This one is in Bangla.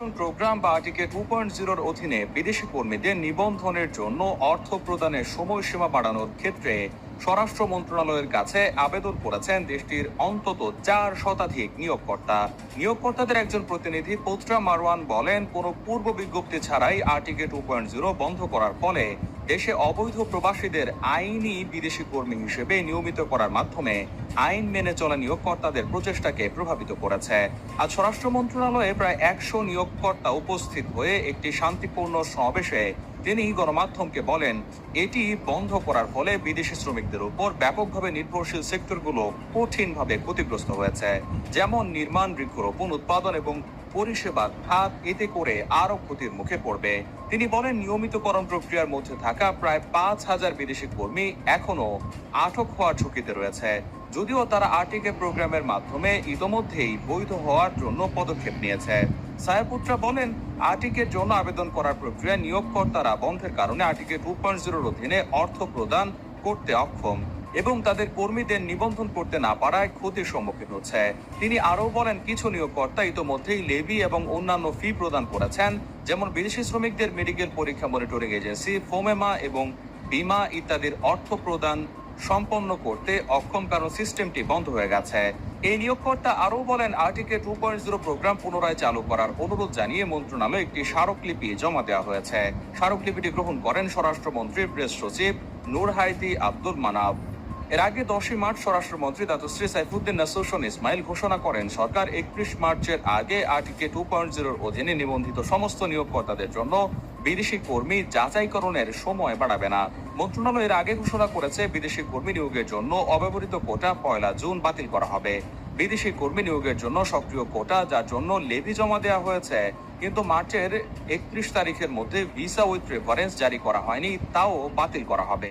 প্রোগ্রাম বা আর্টিকে টু পয়েন্ট জিরোর অধীনে বিদেশি কর্মীদের নিবন্ধনের জন্য অর্থ প্রদানের সময়সীমা বাড়ানোর ক্ষেত্রে স্বরাষ্ট্র মন্ত্রণালয়ের কাছে আবেদন করেছেন দেশটির অন্তত চার শতাধিক নিয়োগকর্তা। নিয়োগকর্তাদের একজন প্রতিনিধি পোত্রা মারওয়ান বলেন, কোনো পূর্ব বিজ্ঞপ্তি ছাড়াই আর্টিকে টু পয়েন্ট জিরো বন্ধ করার ফলে দেশে অবৈধ প্রবাসীদের আইনি বিদেশি কর্মী হিসেবে নিয়মিত করার মাধ্যমে আইন মেনে চলা নিয়োগকর্তাদের প্রচেষ্টাকে প্রভাবিত করেছে। আজ স্বরাষ্ট্র মন্ত্রণালয়ে প্রায় একশো নিয়োগকর্তা উপস্থিত হয়ে একটি শান্তিপূর্ণ সমাবেশে তিনি গণমাধ্যমকে বলেন, এটি বন্ধ করার ফলে বিদেশি শ্রমিকদের উপর ব্যাপকভাবে নির্ভরশীল সেক্টরগুলো কঠিনভাবে ক্ষতিগ্রস্ত হয়েছে, যেমন নির্মাণ, বৃক্ষরোপণ, উৎপাদন এবং পরিষেবার খাত, এতে করে আরও ক্ষতির মুখে পড়বে। তিনি বলেন, নিয়মিতকরণ প্রক্রিয়ার মধ্যে থাকা প্রায় পাঁচ হাজার বিদেশি কর্মী এখনও আটক হওয়ার ঝুঁকিতে রয়েছে। যদিও তারা আর্টিকে প্রোগ্রামের মাধ্যমে ইতোমধ্যেই বৈধ হওয়ার জন্য পদক্ষেপ নিয়েছে। সায়াপুত্রা বলেন, আর্টিকের জন্য আবেদন করার প্রক্রিয়া নিয়োগকর্তারা বন্ধের কারণে আর্টিকে টু পয়েন্ট জিরোর অধীনে অর্থ প্রদান করতে অক্ষম এবং তাদের কর্মীদের নিবন্ধন করতে না পারায় ক্ষতির সম্মুখীন হচ্ছে। তিনি আরও বলেন, কিছু নিয়োগকর্তা ইতোমধ্যেই লেবি এবং অন্যান্য ফি প্রদান করেছেন, যেমন বিদেশি শ্রমিকদের মেডিকেল পরীক্ষা মনিটরিং এজেন্সি, ফোমেমা এবং বিমা ইত্যাদির অর্থ প্রদান সম্পন্ন করতে অক্ষম কারণ সিস্টেমটি বন্ধ হয়ে গেছে। এই নিয়োগকর্তা আরও বলেন, আর্টিকে টু পয়েন্ট জিরো প্রোগ্রাম পুনরায় চালু করার অনুরোধ জানিয়ে মন্ত্রণালয়ে একটি স্মারকলিপি জমা দেওয়া হয়েছে। স্মারকলিপিটি গ্রহণ করেন স্বরাষ্ট্রমন্ত্রীর প্রেস সচিব নূর হাইতি আব্দুল মানাব। এর আগে দশই মার্চ স্বরাষ্ট্রমন্ত্রী দাতুশ্রী সাইফুদ্দিন নাসুসন ইসমাইল ঘোষণা করেন, সরকার একত্রিশ মার্চের আগে আর্টিকে টু পয়েন্ট জিরোর অধীনে নিবন্ধিত সমস্ত নিয়োগকর্তাদের জন্য বিদেশি কর্মী যাচাইকরণের সময় বাড়াবে না। মন্ত্রণালয় এর আগে ঘোষণা করেছে, বিদেশি কর্মী নিয়োগের জন্য অব্যবহৃত কোটা পয়লা জুন বাতিল করা হবে। বিদেশি কর্মী নিয়োগের জন্য সক্রিয় কোটা, যার জন্য লেভি জমা দেওয়া হয়েছে। কিন্তু মার্চের একত্রিশ তারিখের মধ্যে ভিসা উইথ প্রেফারেন্স জারি করা হয়নি, তাও বাতিল করা হবে।